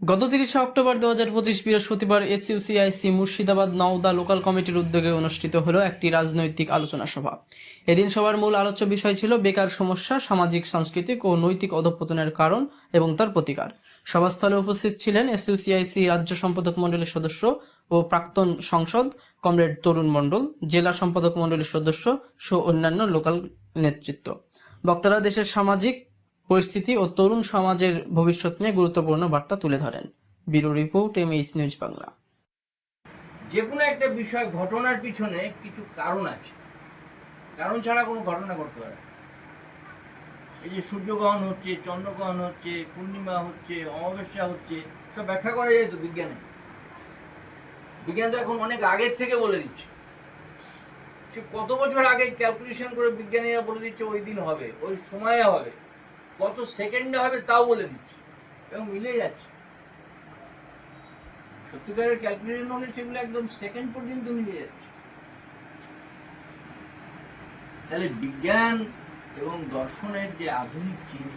গত তিরিশে অক্টোবর দু হাজার পঁচিশ বৃহস্পতিবার এসইউসিআইসি মুর্শিদাবাদ নওদা লোকাল কমিটির উদ্যোগে অনুষ্ঠিত হলো একটি রাজনৈতিক আলোচনা সভা। এদিন সভার মূল আলোচ্য বিষয় ছিল বেকার সমস্যা, সামাজিক, সাংস্কৃতিক ও নৈতিক অধঃপতনের কারণ এবং তার প্রতিকার। সভাস্থলে উপস্থিত ছিলেন এসইউসিআইসি রাজ্য সম্পাদক মণ্ডলীর সদস্য ও প্রাক্তন সংসদ কমরেড তরুণ মণ্ডল, জেলা সম্পাদক মণ্ডলীর সদস্য সহ অন্যান্য লোকাল নেতৃত্ব। বক্তারা দেশের সামাজিক পরিস্থিতি ও তরুণ সমাজের ভবিষ্যৎ নিয়ে গুরুত্বপূর্ণ বার্তা তুলে ধরেন। Bureau report MH news Bangla যে কোনো একটা বিষয়, ঘটনার পিছনে কিছু কারণ আছে। কারণ ছাড়া কোনো ঘটনা ঘটতে পারে এই যে সূর্যগ্রহণ হচ্ছে, চন্দ্রগ্রহণ হচ্ছে, পূর্ণিমা হচ্ছে, অমাবস্যা হচ্ছে, সব ব্যাখ্যা করা যায় তো বিজ্ঞানে? বিজ্ঞান তো এখন অনেক আগের থেকে বলে দিচ্ছে। সে কত বছর আগে ক্যালকুলেশন করে বিজ্ঞানীরা বলে দিচ্ছে, ওই দিন হবে, ওই সময়ে হবে। কত সেকেন্ডে হবে তাও বলে দিচ্ছে। এবং মিলে যাচ্ছে। সত্যিকারের ক্যালকুলেশন হলে সেগুলো একদম সেকেন্ড পর্যন্ত মিলে যাচ্ছে। তাহলে বিজ্ঞান এবং দর্শনের যে আধুনিক চিন্তা